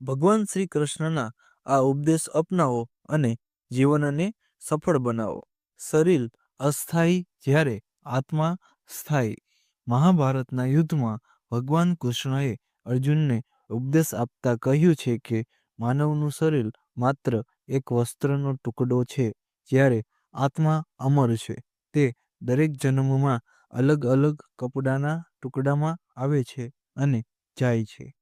ભગવાન શ્રી કૃષ્ણના આ ઉપદેશ અપનાવો અને જીવનને સફળ બનાવો. શરીર અસ્થાયી જ્યારે આત્મા સ્થાયી. મહાભારતના યુદ્ધમાં ભગવાન કૃષ્ણએ અર્જુનને ઉપદેશ આપતા કહ્યું છે કે માનવનું શરીર માત્ર એક વસ્ત્રનો ટુકડો છે જ્યારે આત્મા અમર છે. તે દરેક જન્મમાં અલગ અલગ કપડાના ટુકડામાં આવે છે અને જાય છે.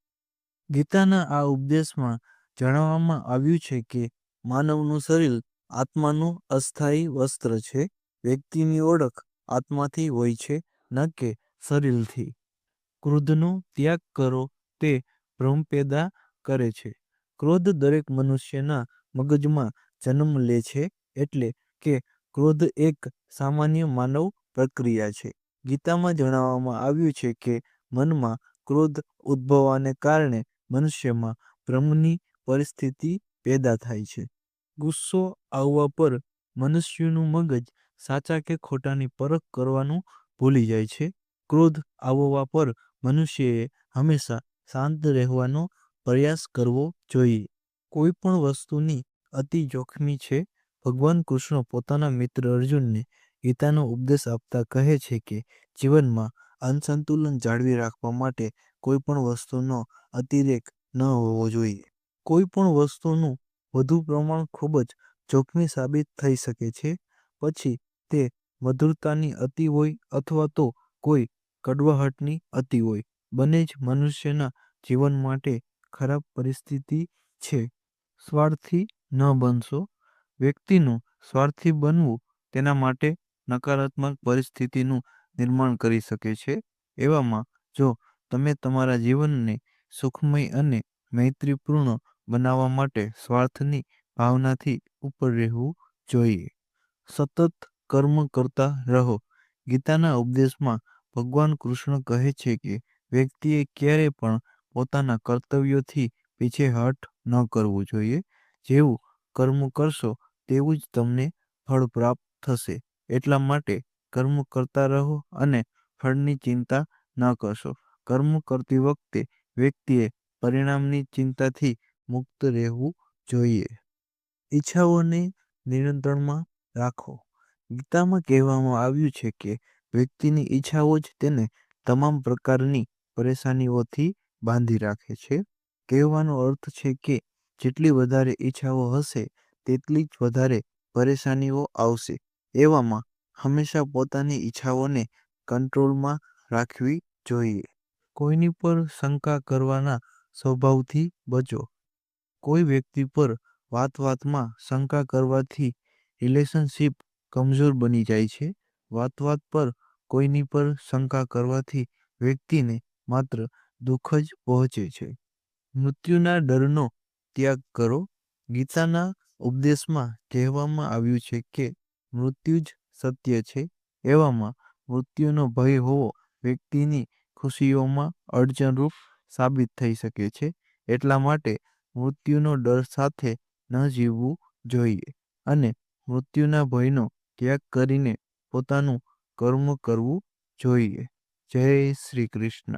ગીતાના આ ઉપદેશમાં જણાવવામાં આવ્યું છે કે માનવનું શરીર આત્માનું અસ્થાયી વસ્ત્ર છે. વ્યક્તિની ઓળખ આત્માથી હોય છે, ન કે શરીરથી. ક્રોધનો ત્યાગ કરો, તે ભ્રમ પેદા કરે છે. ક્રોધ દરેક મનુષ્યના મગજમાં જન્મ લે છે, એટલે કે ક્રોધ એક સામાન્ય માનવ પ્રક્રિયા છે. ગીતામાં જણાવવામાં આવ્યું છે કે મનમાં ક્રોધ ઉદ્ભવવાને કારણે મનુષ્યમાં ભ્રમની પરિસ્થિતિ પેદા થાય છે. ગુસ્સો આવવા પર મનુષ્યનું મગજ સાચા કે ખોટાની પરખ કરવાનું ભૂલી જાય છે. ક્રોધ આવવા પર મનુષ્યએ હંમેશા શાંત રહેવાનો પ્રયાસ કરવો જોઈએ. કોઈ પણ વસ્તુની અતિ જોખમી છે. ભગવાન કૃષ્ણ પોતાના મિત્ર અર્જુનને ગીતાનો ઉપદેશ આપતા કહે છે કે જીવનમાં અસંતુલન જાળવી રાખવા માટે કોઈ પણ વસ્તુનો અતિરેક ન હોવો જોઈએ. કોઈ પણ વસ્તુનું વધુ પ્રમાણ ખૂબ જ જોખમી સાબિત થઈ શકે છે. પછી, તે મધુરતાની અતિ હોય અથવા તો કોઈ કડવાહટની અતિ હોય, બંને જ મનુષ્યના જીવન માટે ખરાબ પરિસ્થિતિ છે. સ્વાર્થી ન બનશો. વ્યક્તિનું સ્વાર્થી બનવું તેના માટે નકારાત્મક પરિસ્થિતિનું નિર્માણ કરી શકે છે. એવામાં, જો તમે તમારા જીવનને સુખમય અને મૈત્રીપૂર્ણ બનાવવા માટે સ્વાર્થની ભાવનાથી ઉપર રહેવું જોઈએ. સતત કર્મ કરતા રહો. ગીતાના ઉપદેશમાં ભગવાન કૃષ્ણ કહે છે કે, વ્યક્તિએ ક્યારે પણ પોતાના કર્તવ્યોથી પીછેહટ ન કરવું જોઈએ. જેવું કર્મ કરશો, તેવું જ તમને ફળ પ્રાપ્ત થશે. એટલા માટે કર્મ કરતા રહો અને ફળની ચિંતા ન કરશો. કર્મ કરતી વખતે વ્યક્તિએ પરિણામની ચિંતાથી મુક્ત રહેવું જોઈએ. ઈચ્છાઓને નિયંત્રણમાં રાખો. ગીતામાં કહેવામાં આવ્યું છે કે વ્યક્તિની ઈચ્છાઓ જ તેને તમામ પ્રકારની પરેશાનીઓથી બાંધી રાખે છે. કહેવાનો અર્થ છે કે જેટલી વધારે ઈચ્છાઓ હશે, તેટલી જ વધારે પરેશાનીઓ આવશે. એવામાં હંમેશા પોતાની ઈચ્છાઓને કંટ્રોલમાં રાખવી જોઈએ. કોઈની પર શંકા કરવાના સ્વભાવથી બચો. કોઈ વ્યક્તિ પર વાત વાતમાં શંકા કરવાથી રિલેશનશિપ કમજોર બની જાય છે. વાત વાત પર કોઈની પર શંકા કરવાથી વ્યક્તિને માત્ર દુઃખ જ પહોંચે છે. મૃત્યુના ડરનો ત્યાગ કરો. ગીતાના ઉપદેશમાં કહેવામાં આવ્યું છે કે મૃત્યુ જ સત્ય છે. એવામાં મૃત્યુનો ભય હોવો વ્યક્તિની ખુશીઓમાં અડચણરૂપ સાબિત થઈ શકે છે. એટલા માટે મૃત્યુનો ડર સાથે ન જીવવું જોઈએ અને મૃત્યુના ભયનો ત્યાગ કરીને પોતાનું કર્મ કરવું જોઈએ. જય શ્રી કૃષ્ણ.